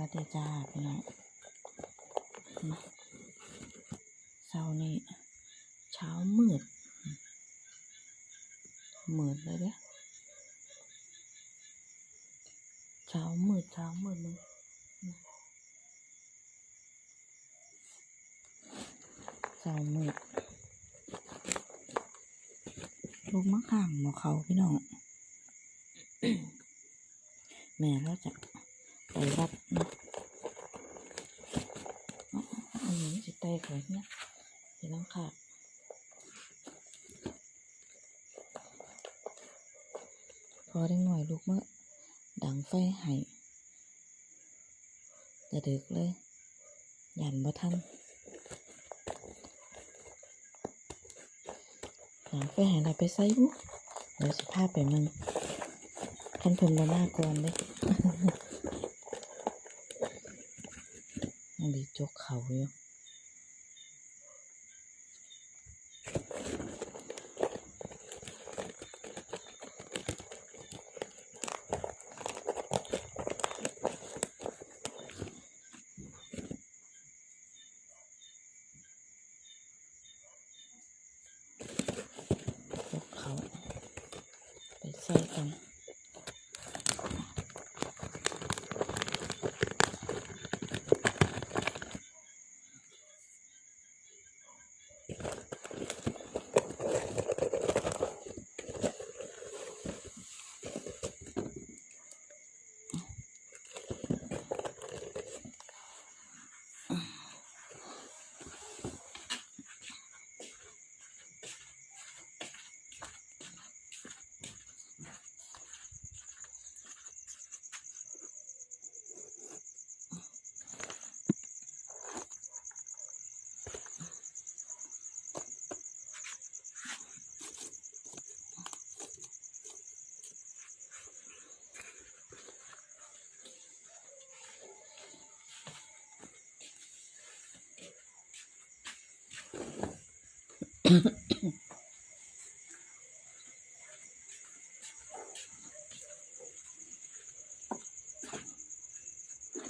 วัสดีจ้าพี่น้องมาเช้านี้เช้ามืดมืดเลยเด้อเช้ามืดเช้ามืดเลยเช้ามืดลูกมะขามมอเขาพี่น้องแม่เราจะ ไปวัดนะอ๋ออันนี้จะไต่ข่อยเนี่ยไปน้องค่ะพอได้หน่อยลูกเมื่อดังไฟให้จะดึกเลยหยันบ่ทันดังไฟให้เราไปใส่บุเดี๋ยวสิพาไปมึงคันเพิ่นมามาก่อนเลย ยังดี จกเขาอยู่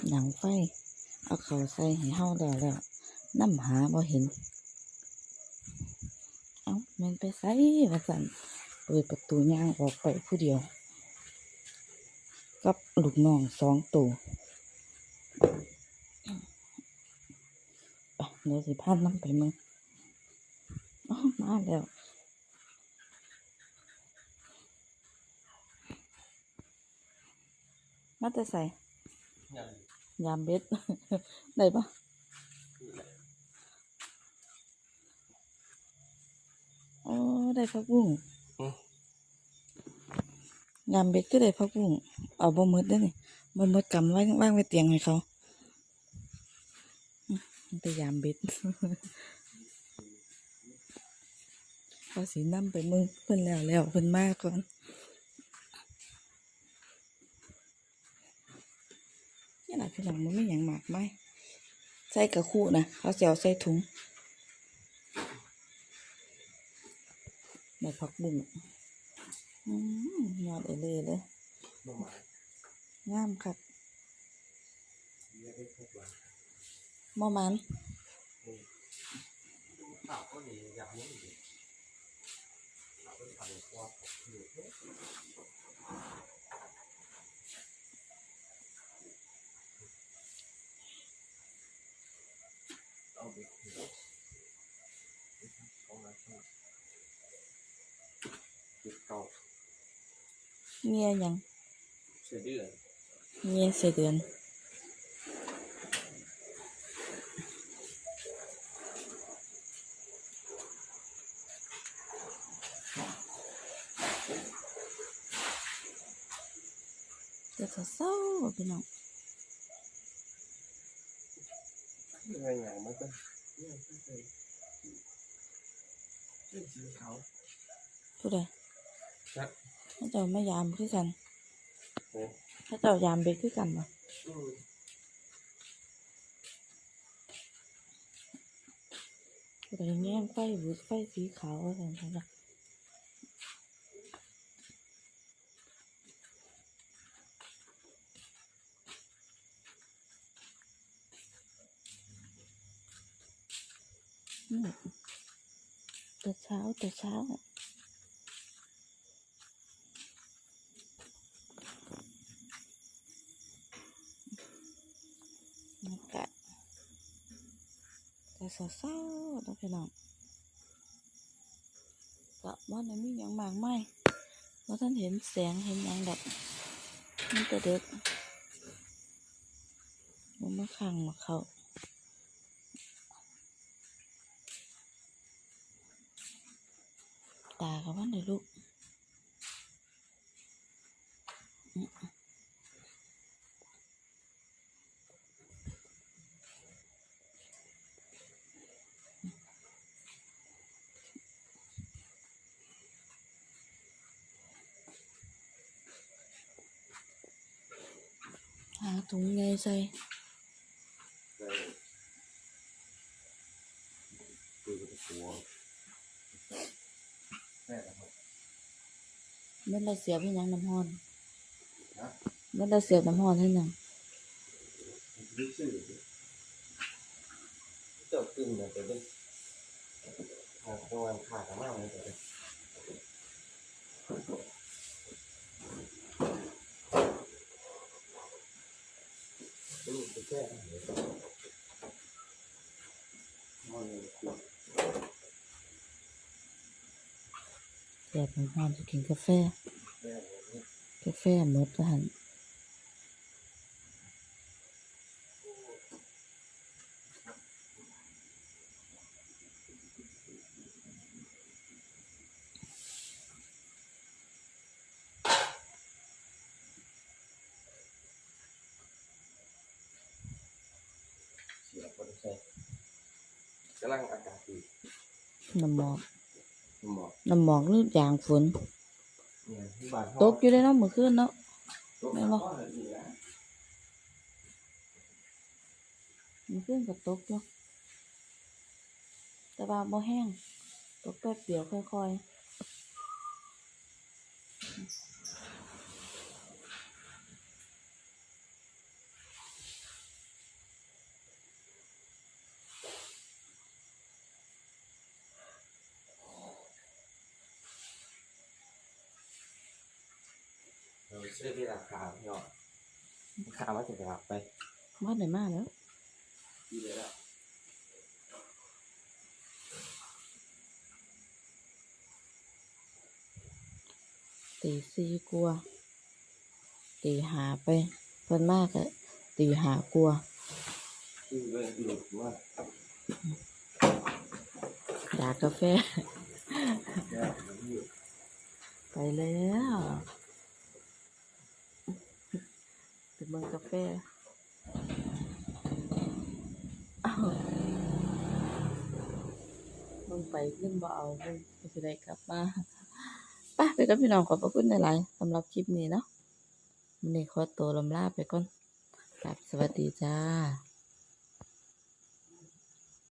หนังไฟ เอาเขาใส่ให้เฮาแล้วแล้วน้ำหาบ่เห็น เอ้าแมันไปใส่ว่าสั่นเปิดประตูย่างออกไปผู้เดียว กับลูกน้องสองตัวเดี๋ยวสิพาน้ำไปมึง มาแล้วมาแต่ใส่ยังยามเบ็ดได้ปะโอ้ได้พักบุ้งยามเบ็ดก็ได้พักบุ้งเอาบ่หมดได้อนี่บ่หมดกำว่างว่างไว้เตียงให้เขาอืมมันไปยามเบ็ด พอสีน้ำไปมึงเพิ่นแล้วแล้วเพิ่นมากก่อนนี่แหละพี่หลังมันไม่หยังหมากไหมใส่กระคู่นะเขาจะเอาใส่ถุงได้ผักบุ้งอืมยอดเอเลยเลยงามครับเรียกมอมัน ข่าวก็มีอย่างนี้อีก ข่าวก็ทำควาอยู่เอาไปเถอะเอามาช่วยติดเก่า เมียหยัง เสียเดือน เมียเสเดือน จะเศร้าๆ พี่น้องอะไรอย่างมันก็เนี่ยก็เป็นเรื่องสีขาวผู้ใดนะพระเจ้ามายามคือกันโอ้พระเจ้ายามเบ็ดคือกันบ่อืมผู้ใดแง่งไฟบุดไฟสีขาวว่าซั่นซั่นจ้ะอืม แต่เช้าแต่เช้าบรรยากาศแต่เศร้าๆนะพี่น้องกะว่าในมีอย่างมากไหม่ว่าท่านเห็นแสงเห็นอย่างแบบมันแต่เด็กมันมาขังมาเขา ตากับว่าในลูกอืมหาถุงไงใส่ ได้คุยกับตัวแม่ครับ เมื่อเราเสียบให้หยังน้ำห้อนฮะเมื่อเราเสียบน้ำห้อนให้หยังรู้สึกเจ้าตึงเนี่ยแต่เป็นทางประมาณขาดมากเลยแต่เป็นลูกไปแก้เลยมันเลยคือ เสียบน้ำห้อนจะกินกาแฟแก้เลยกาแฟหมดแล้วหันเสียบใช่กำลังอากาศดีน้ำหมอกหมอก น้ำหมอกหรือยางฝนเนี่ยที่บ้านตกอยู่ได้เนาะเมื่อคืนเนาะแม่แม่นบ่บ่เมื่อคืนก็ตกอยู่แต่ว่าบ่แห้งตกแป๊บเดียวค่อยๆ ซื้อที่ราคาพี่น้องราคาว่าจะกลับไปบ้านไหนมาแล้วที่เลยละตีสี่กลัวาตีหาไปเพิ่นมากอะตีหากลัวาที่เลยหลุดว่าอยากกาแฟเนี่ยมันอยู่ไปแล้วไป เบิ่งกาแฟมึงไปเพิ่นบ่เอามึงสิได้กลับมาป่ะไปกับพี่น้องขอบพระคุณหลายๆสำหรับคลิปนี้เนาะวันนี้ขอตัวลำลาไปก่อนครับสวัสดีจ้า